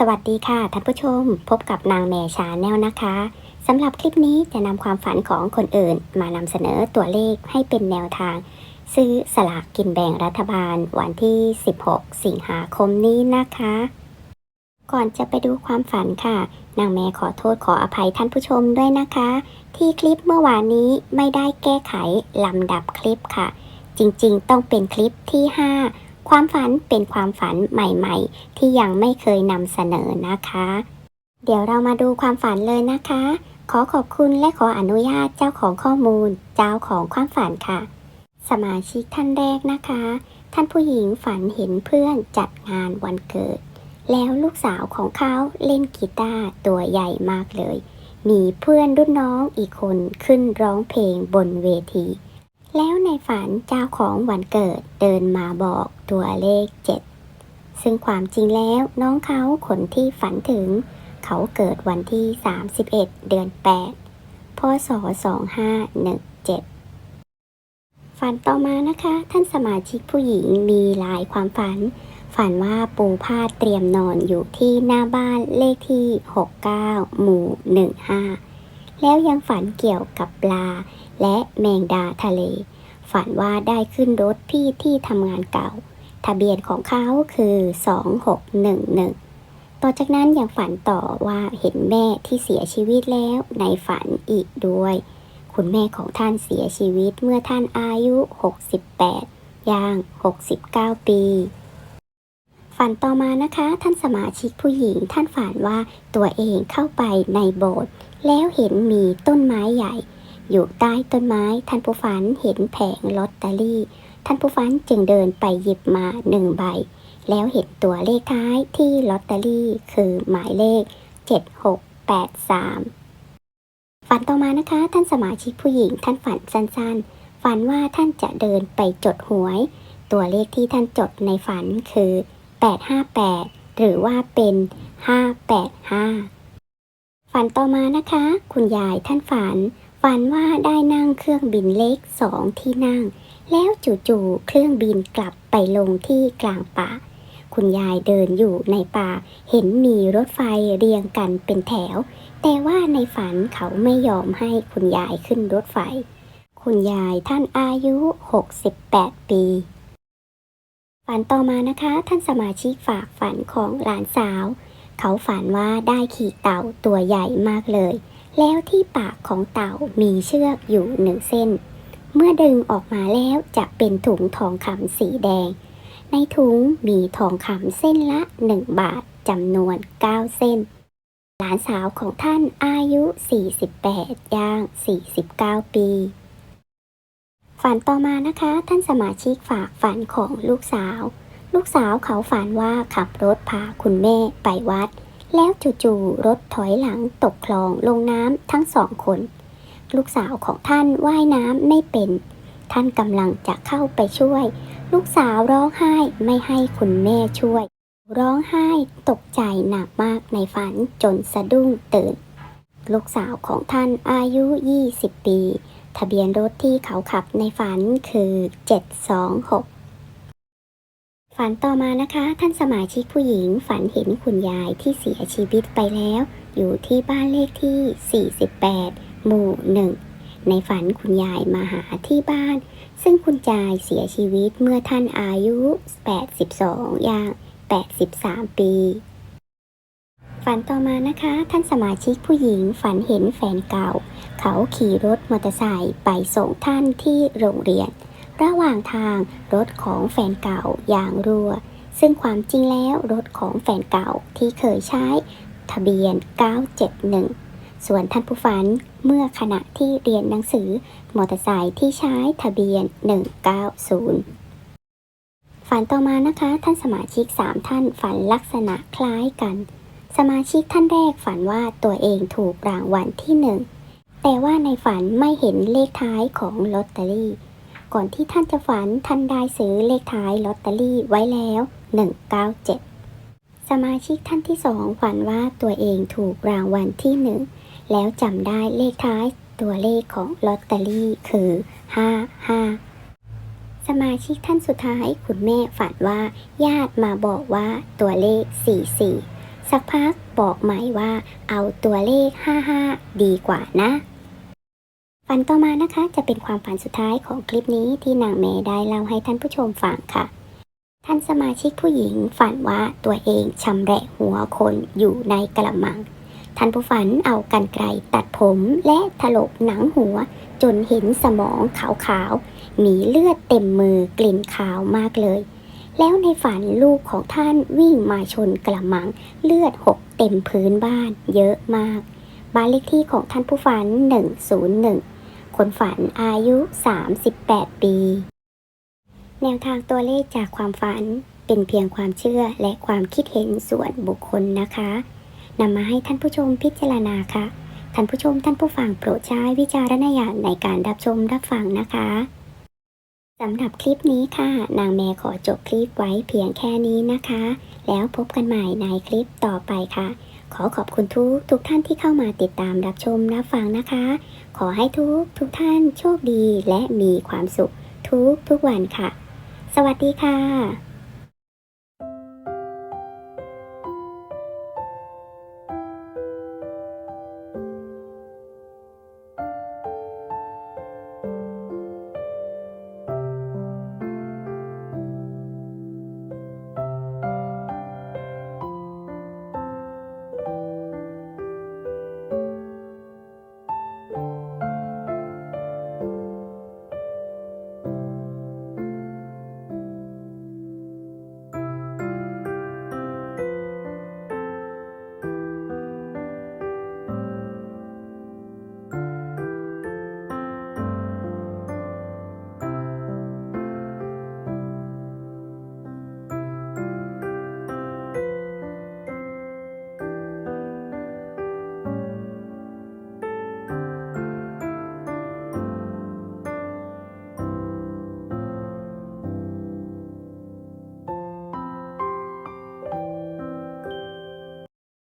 สวัสดีค่ะท่านผู้ชม พบกับนางแม่ชาแนลนะคะสำหรับคลิปนี้จะนำความฝันของคนอื่น มานำเสนอตัวเลขให้เป็นแนวทาง ซื้อสลากกินแบ่งรัฐบาลวันที่ 16 สิงหาคมนี้นะคะ ก่อนจะไปดูความฝันค่ะ นางแม่ขอโทษขออภัยท่านผู้ชมด้วยนะคะ ที่คลิปเมื่อวานนี้ไม่ได้แก้ไขลำดับคลิปค่ะ จริงๆ ต้องเป็นคลิปที่ 5 ความฝันเป็นความฝันใหม่ๆ ที่ยังไม่เคยนำเสนอนะคะ เดี๋ยวเรามาดูความฝันเลยนะคะ ขอขอบคุณและขออนุญาตเจ้าของข้อมูล เจ้าของความฝันค่ะ สมาชิกท่านแรกนะคะ ท่านผู้หญิงฝันเห็นเพื่อนจัดงานวันเกิด แล้วลูกสาวของเขาเล่นกีตาร์ตัวใหญ่มากเลย มีเพื่อนรุ่นน้องอีกคนขึ้นร้องเพลงบนเวที แล้วในฝันเจ้าของวันเกิดเดินมาบอกตัวเลข7ซึ่งความจริงแล้วน้องเขาคนที่ฝันถึง เขาเกิดวันที่ 31 เดือน 8 พศ 2517 ฝันต่อมานะคะ ท่านสมาชิกผู้หญิงมีหลายความฝัน ฝันว่าปูพาดเตรียมนอนอยู่ที่หน้าบ้านเลขที่ 69 หมู่ 15 แล้วยังฝันเกี่ยวกับปลา และแมงดาทะเล ฝันว่าได้ขึ้นรถพี่ที่ทำงานเก่า ทะเบียนของเขาคือ 2611 ต่อจากนั้นยังฝันต่อว่าเห็นแม่ที่เสียชีวิตแล้วในฝันอีกด้วย คุณแม่ของท่านเสียชีวิตเมื่อท่านอายุ 68 ย่าง 69 ปีฝันต่อมานะคะท่านสมาชิกผู้หญิงท่านฝันว่าตัวเองเข้าไปในโบสถ์แล้วเห็นมีต้นไม้ใหญ่ อยู่ใต้ต้นไม้ท่านผู้ฝันเห็นแผงลอตเตอรี่ ท่านผู้ฝันจึงเดินไปหยิบมาหนึ่งใบ แล้วเห็นตัวเลขท้ายที่ลอตเตอรี่คือหมายเลข 7683 ฝันต่อมานะคะ ท่านสมาชิกผู้หญิงท่านฝันสั้นๆ ฝันว่าท่านจะเดินไปจดหวย ตัวเลขที่ท่านจดในฝันคือ 858 หรือว่าเป็น 585 ฝันต่อมานะคะ คุณยายท่านฝัน ฝันว่าได้นั่งเครื่องบินเล็กสองที่นั่ง แล้วจู่ๆเครื่องบินกลับไปลงที่กลางป่า คุณยายเดินอยู่ในป่า เห็นมีรถไฟเรียงกันเป็นแถว แต่ว่าในฝันเขาไม่ยอมให้คุณยายขึ้นรถไฟ คุณยายท่านอายุ 68 ปีฝันต่อมานะคะ ท่านสมาชิกฝากฝันของหลานสาว เขาฝันว่าได้ขี่เต่าตัวใหญ่มากเลย แล้วที่ปากของเต่ามีเชือกอยู่หนึ่งเส้น เมื่อดึงออกมาแล้วจะเป็นถุงทองคำสีแดง ในถุงมีทองคำเส้นละ 1 บาทจำนวน 9 เส้น หลานสาวของท่านอายุ 48 ย่าง 49 ปี ฝันต่อมานะคะ ท่านสมาชิกฝากฝันของลูกสาว ลูกสาวเขาฝันว่าขับรถพาคุณแม่ไปวัด แล้วจู่ๆรถถอยหลังตกคลองลงน้ำทั้งสองคน ลูกสาวของท่านว่ายน้ำไม่เป็น ท่านกำลังจะเข้าไปช่วย ลูกสาวร้องไห้ไม่ให้คุณแม่ช่วย ร้องไห้ตกใจหนักมากในฝันจนสะดุ้งตื่น ลูกสาวของท่านอายุ 20 ปี ทะเบียนรถที่เขาขับในฝันคือ 726 ฝันต่อมานะคะ ท่านสมาชิกผู้หญิงฝันเห็นคุณยายที่เสียชีวิตไปแล้ว อยู่ที่บ้านเลขที่ 48 หมู่หนึ่งในฝันคุณยายมาหาที่บ้าน ซึ่งคุณยายเสียชีวิตเมื่อท่านอายุ 82 ย่าง 83 ปีฝันต่อมานะคะ ท่านสมาชิกผู้หญิงฝันเห็นแฟนเก่า เขาขี่รถมอเตอร์ไซค์ไปส่งท่านที่โรงเรียน ระหว่างทางรถของแฟนเก่าอย่างรัว ซึ่งความจริงแล้วรถของแฟนเก่าที่เคยใช้ ทะเบียน 971 ส่วนท่านผู้ฝันเมื่อขณะที่เรียนหนังสือมอเตอร์ไซค์ที่ใช้ทะเบียน 190ฝันต่อมานะคะท่านสมาชิก 3 ท่านฝันลักษณะคล้ายกัน สมาชิกท่านแรกฝันว่าตัวเองถูกรางวัลที่หนึ่งแต่ว่าในฝันไม่เห็นเลขท้ายของลอตเตอรี่ ก่อนที่ท่านจะฝันท่านได้ซื้อเลขท้ายลอตเตอรี่ไว้แล้ว 197 สมาชิกท่านที่สองฝันว่าตัวเองถูกรางวัลที่หนึ่งแล้วจำได้เลขท้ายตัวเลขของลอตเตอรี่คือ 55 สมาชิกท่านสุดท้ายคุณแม่ฝันว่า ญาติมาบอกว่าตัวเลข 44 สักพักบอกใหม่ว่า เอาตัวเลข 55 ดีกว่านะ ฝันต่อมานะคะจะเป็นความฝันสุดท้ายของคลิปนี้ที่นางเมย์ได้เล่าให้ท่านผู้ชมฟังค่ะ ท่านสมาชิกผู้หญิงฝันว่าตัวเองชำแหละหัวคนอยู่ในกระมัง ท่านผู้ฝันเอากันไกรตัดผมและถลกหนังหัว จนเห็นสมองขาวๆ มีเลือดเต็มมือกลิ่นขาวมากเลย แล้วในฝันลูกของท่านวิ่งมาชนกระมัง เลือดหกเต็มพื้นบ้านเยอะมาก บ้านเลขที่ของท่านผู้ฝัน 101 คนฝันอายุ 38 ปี แนวทางตัวเลขจากความฝันเป็นเพียงความเชื่อและความคิดเห็นส่วนบุคคลนะคะนำมาให้ท่านผู้ชมพิจารณาค่ะ ท่านผู้ชมท่านผู้ฟังโปรดใช้วิจารณญาณในการรับชมรับฟังนะคะสำหรับคลิปนี้ค่ะ นางแม่ขอจบคลิปไว้เพียงแค่นี้นะคะ แล้วพบกันใหม่ในคลิปต่อไปค่ะ ขอขอบคุณทุกทุกท่านที่เข้ามาติดตามรับชมรับฟังนะคะ ขอให้ทุกทุกท่านโชคดีและมีความสุขทุกทุกวันค่ะ สวัสดีค่ะ